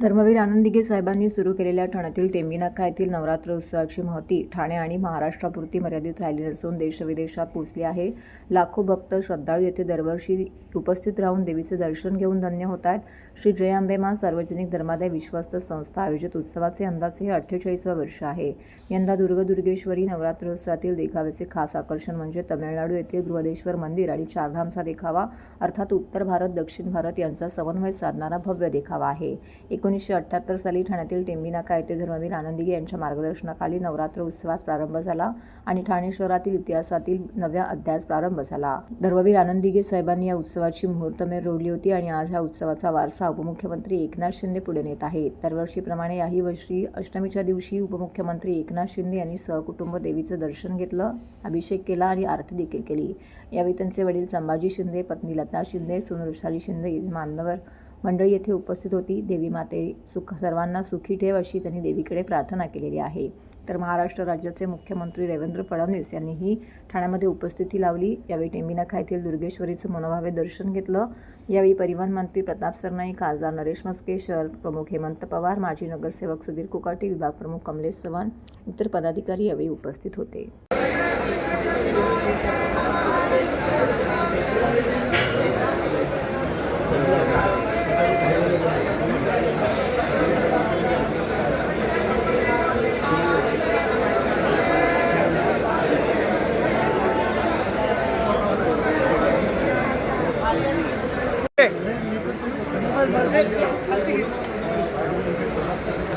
धर्मवीर आनंदिगे साहेबांनी सुरू केलेल्या ठाण्यातील टेंबीनाका येथील नवरात्र उत्सवाची महती ठाणे आणि महाराष्ट्रापुरती मर्यादित राहिली नसून देशविदेशात पोचली आहे. लाखो भक्त श्रद्धाळू येथे दरवर्षी उपस्थित राहून देवीचे दर्शन घेऊन धन्य होत आहेत. श्री जय अंबेमा सार्वजनिक धर्मादाय विश्वस्त संस्था आयोजित उत्सवाचे अंदाजे हे अठ्ठेचाळीसवं वर्ष आहे. यंदा दुर्गदुर्गेश्वरी नवरात्रोत्सवातील देखाव्याचे खास आकर्षण म्हणजे तमिळनाडू येथील बृहदेश्वर मंदिर आणि चारधामचा देखावा अर्थात उत्तर भारत दक्षिण भारत यांचा समन्वय साधणारा भव्य देखावा आहे. एकूण एकोणीसशे अठ्ठ्याहत्तर साली ठाण्यातील टेंबिनाका येथे धर्मवीर आनंदगिरी यांच्या मार्गदर्शनाखाली नवरात्र उत्सवास प्रारंभ झाला आणि ठाणे शहरातील इतिहासातील नव्या अध्यायास प्रारंभ झाला. धर्मवीर आनंदगिरी साहेबांनी या उत्सवाची मुहूर्तमेर रोवली होती आणि आज ह्या उत्सवाचा वारसा उपमुख्यमंत्री एकनाथ शिंदे पुढे नेत आहेत. दरवर्षीप्रमाणे याही वर्षी अष्टमीच्या दिवशी उपमुख्यमंत्री एकनाथ शिंदे यांनी सहकुटुंब देवीचं दर्शन घेतलं अभिषेक केला आणि आरती देखील केली. यावेळी त्यांचे वडील संभाजी शिंदे पत्नी लता शिंदे सून शिंदे मान्यवर मंडळी येथे उपस्थित होती. देवी माते सुख सर्वांना सुखी ठेव अशी त्यांनी देवीकडे प्रार्थना केलेली आहे. तर महाराष्ट्र राज्याचे मुख्यमंत्री देवेंद्र फडणवीस यांनीही ठाण्यामध्ये उपस्थिती लावली. यावेळी टेंबिनाखा येथील दुर्गेश्वरीचं मनोभावे दर्शन घेतलं. यावेळी परिवहन मंत्री प्रताप सरनाईक खासदार नरेश मस्के शहर प्रमुख हेमंत पवार माजी नगरसेवक सुधीर कुकाटे विभाग प्रमुख कमलेश चव्हाण इतर पदाधिकारी यावेळी उपस्थित होते.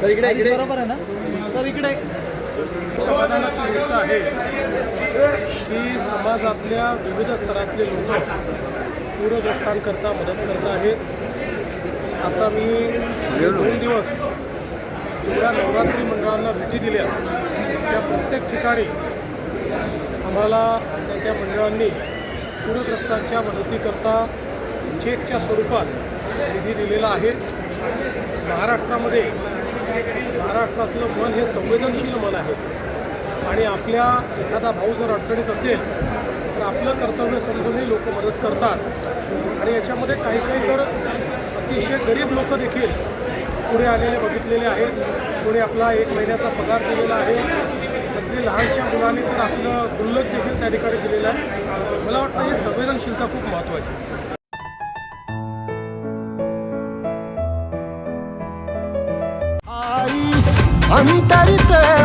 सर इकडे इकडे. बरोबर आहे ना? सर इकडे. समाधानाची गोष्ट आहे की समाजातल्या विविध स्तरातले लोक पूरग्रस्तांकरता मदत करत आहेत. आता मी दोन दिवस जेवढ्या नवरात्री मंडळांना भेटी दिल्या त्या प्रत्येक ठिकाणी आम्हाला त्या त्या मंडळांनी पूरग्रस्तांच्या मदतीकरता चेकच्या स्वरूपात निधी दिलेला आहे. महाराष्ट्रामध्ये महाराष्ट्रातलं मन हे संवेदनशील मन आहे. आणि आपल्या एखादा भाऊ जर अडचणीत असेल तर आपलं कर्तव्य समजूनही लोक मदत करतात. आणि याच्यामध्ये काही काही तर अतिशय गरीब लोक देखील पुढे आलेले बघितलेले आहेत. कोणी आपला एक महिन्याचा पगार दिलेला आहे. अगदी लहानशा मुलांनी तर आपलं गुल्लक देखील त्या ठिकाणी दिलेलं आहे. मला वाटतं ही संवेदनशीलता खूप महत्त्वाची Anitta Ritter.